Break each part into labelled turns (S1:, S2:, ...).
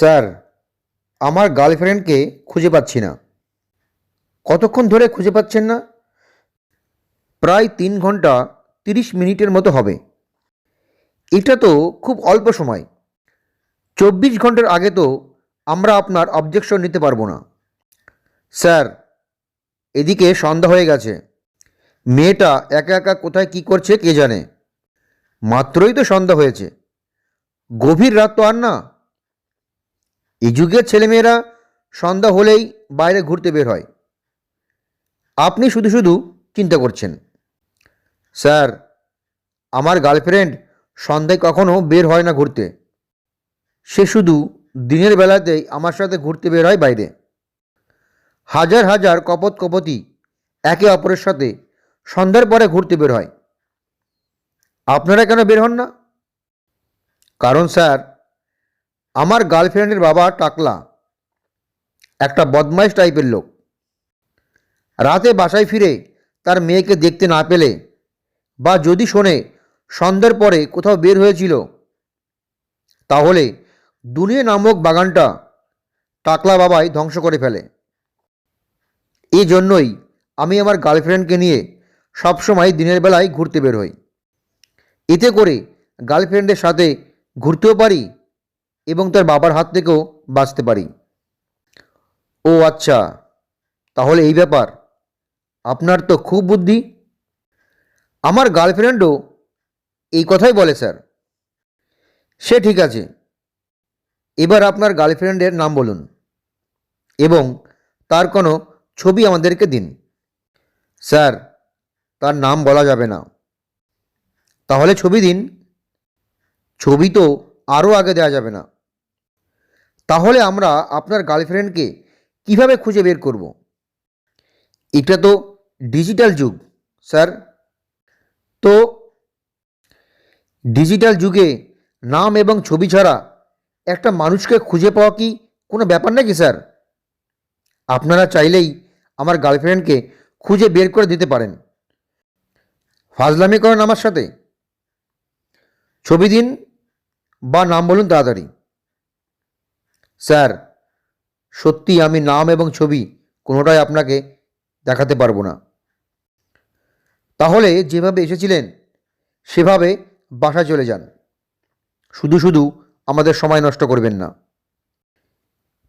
S1: Sir, আমার গার্লফ্রেন্ডকে খুঁজে পাচ্ছি না। কতক্ষণ ধরে খুঁজে পাচ্ছেন না? প্রায় তিন ঘণ্টা তিরিশ মিনিটের মতো হবে। এটা তো খুব অল্প সময়। চব্বিশ ঘণ্টার আগে তো আমরা আপনার অবজেকশন নিতে পারব না। স্যার, এদিকে সন্ধ্যা হয়ে গেছে। মেয়েটা একা একা কোথায় কি করছে কে জানে? মাত্রই তো সন্ধ্যা হয়েছে। গভীর রাত তো আর না। এই যুগের ছেলেমেয়েরা সন্ধ্যা হলেই বাইরে ঘুরতে বের হয়। আপনি শুধু শুধু চিন্তা করছেন, স্যার, আমার গার্লফ্রেন্ড সন্ধ্যায় কখনো বের হয় না ঘুরতে। সে শুধু দিনের বেলাতেই আমার সাথে ঘুরতে বের হয় বাইরে। হাজার হাজার কপত কপতি একে অপরের সাথে সন্ধ্যার পরে ঘুরতে বের হয়। আপনারা কেন বের হন না? কারণ, স্যার আমার গার্লফ্রেন্ডের বাবা টাকলা, একটা বদমাইশ টাইপের লোক। রাতে বাসায় ফিরে তার মেয়েকে দেখতে না পেলে বা যদি শোনে সন্ধ্যার পরে কোথাও বের হয়েছিল, তাহলে দুনিয়া নামক বাগানটা টাকলা বাবাই ধ্বংস করে ফেলে। এই জন্যই আমি আমার গার্লফ্রেন্ডকে নিয়ে সবসময় দিনের বেলায় ঘুরতে বের হই। এতে করে গার্লফ্রেন্ডের সাথে ঘুরতেও পারি এবং তার বাবার হাত থেকেও বাঁচতে পারি। ও আচ্ছা তাহলে এই ব্যাপার। আপনার তো খুব বুদ্ধি। আমার গার্লফ্রেন্ডও এই কথাই বলে, স্যার। সে ঠিক আছে। এবার আপনার গার্লফ্রেন্ডের নাম বলুন এবং তার কোনো ছবি আমাদেরকে দিন। স্যার, তার নাম বলা যাবে না। তাহলে ছবি দিন। ছবি তো আরও আগে দেওয়া যাবে না। তাহলে আমরা আপনার গার্লফ্রেন্ডকে কীভাবে খুঁজে বের করব? এটা তো ডিজিটাল যুগ, স্যার। তো ডিজিটাল যুগে নাম এবং ছবি ছাড়া একটা মানুষকে খুঁজে পাওয়া কি কোনো ব্যাপার নাকি, স্যার? আপনারা চাইলেই আমার গার্লফ্রেন্ডকে খুঁজে বের করে দিতে পারেন। ফাজলামি করেন আমার সাথে। ছবি দিন বা নাম বলুন তাড়াতাড়ি। স্যার, সত্যি আমি নাম এবং ছবি কোনোটাই আপনাকে দেখাতে পারব না। তাহলে যেভাবে এসেছিলেন, সেভাবে বাসায় চলে যান। শুধু শুধু আমাদের সময় নষ্ট করবেন না।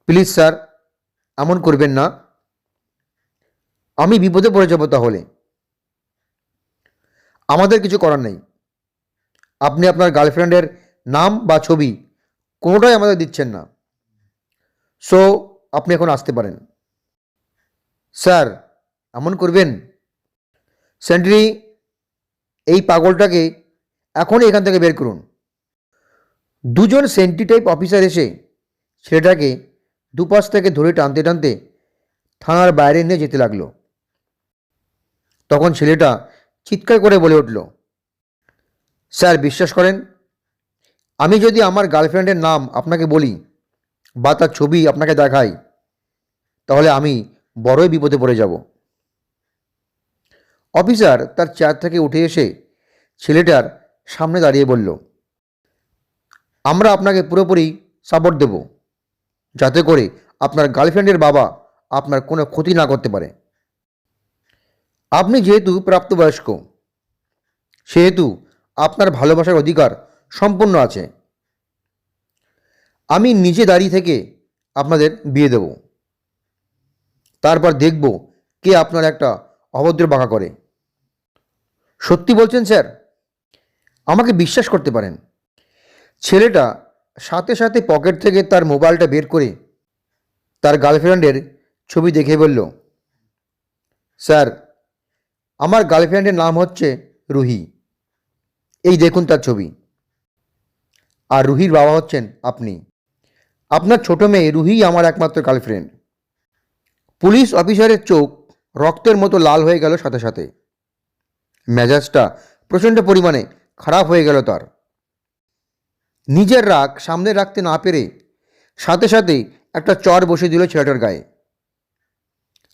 S1: প্লিজ স্যার, এমন করবেন না। আমি বিপদে পড়ে যাব তাহলে। আমাদের কিছু করার নেই। আপনি আপনার গার্লফ্রেন্ডের নাম বা ছবি কোনোটাই আমাদের দিচ্ছেন না। সো আপনি এখন আসতে পারেন। স্যার, এমন করবেন? সেন্ট্রি, এই পাগলটাকে এখনই এখান থেকে বের করুন। দুজন সেন্টি টাইপ অফিসার এসে ছেলেটাকে দুপাশ থেকে ধরে টানতে টানতে থানার বাইরে নিয়ে যেতে লাগল। তখন ছেলেটা চিৎকার করে বলে উঠল, স্যার, বিশ্বাস করেন, আমি যদি আমার গার্লফ্রেন্ডের নাম আপনাকে বলি বা তার ছবি আপনাকে দেখাই, তাহলে আমি বড়ই বিপদে পড়ে যাব। অফিসার তার চেয়ার থেকে উঠে এসে ছেলেটার সামনে দাঁড়িয়ে বলল, আমরা আপনাকে পুরোপুরি সাপোর্ট দেব, যাতে করে আপনার গার্লফ্রেন্ডের বাবা আপনার কোনো ক্ষতি না করতে পারে। আপনি যেহেতু প্রাপ্তবয়স্ক, সেহেতু আপনার ভালোবাসার অধিকার সম্পূর্ণ আছে। আমি নিজে দাঁড়িয়ে থেকে আপনাদের বিয়ে দেব। তারপর দেখব কে আপনার একটা অভদ্র বাঁকা করে। সত্যি বলছেন স্যার? আমাকে বিশ্বাস করতে পারেন। ছেলেটা সাথে সাথে পকেট থেকে তার মোবাইলটা বের করে তার গার্লফ্রেন্ডের ছবি দেখে বলল, স্যার, আমার গার্লফ্রেন্ডের নাম হচ্ছে রুহি। এই দেখুন তার ছবি। আর রুহির বাবা হচ্ছেন আপনি। আপনার ছোট মেয়ে রুহি আমার একমাত্র গার্লফ্রেন্ড পুলিশ অফিসারের চোখ রক্তের মতো লাল হয়ে গেল সাথে সাথে। মেজাজটা প্রচণ্ড পরিমাণে খারাপ হয়ে গেল তার। নিজের রাগ সামনে রাখতে না পেরে সাথে সাথে একটা চর বসে দিল ছেলেটার গায়ে।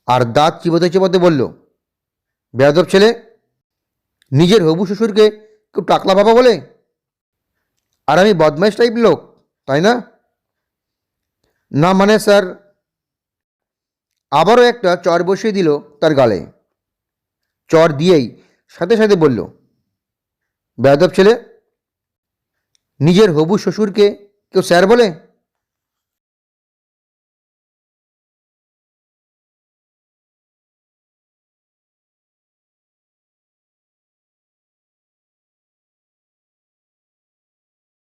S1: আর দাঁত চিবোতে চিবোতে বলল, বেয়াদব ছেলে, নিজের হবু শ্বশুরকে কেউ টাকলা বাবা বলে? আর আমি বদমাইশ টাইপ লোক, তাই না? না মানে স্যার, আবারও একটা চর বসিয়ে দিল তার গালে। চর দিয়েই সাথে সাথে বলল বেদব ছেলে, নিজের হবু শ্বশুরকে কেউ স্যার বলে?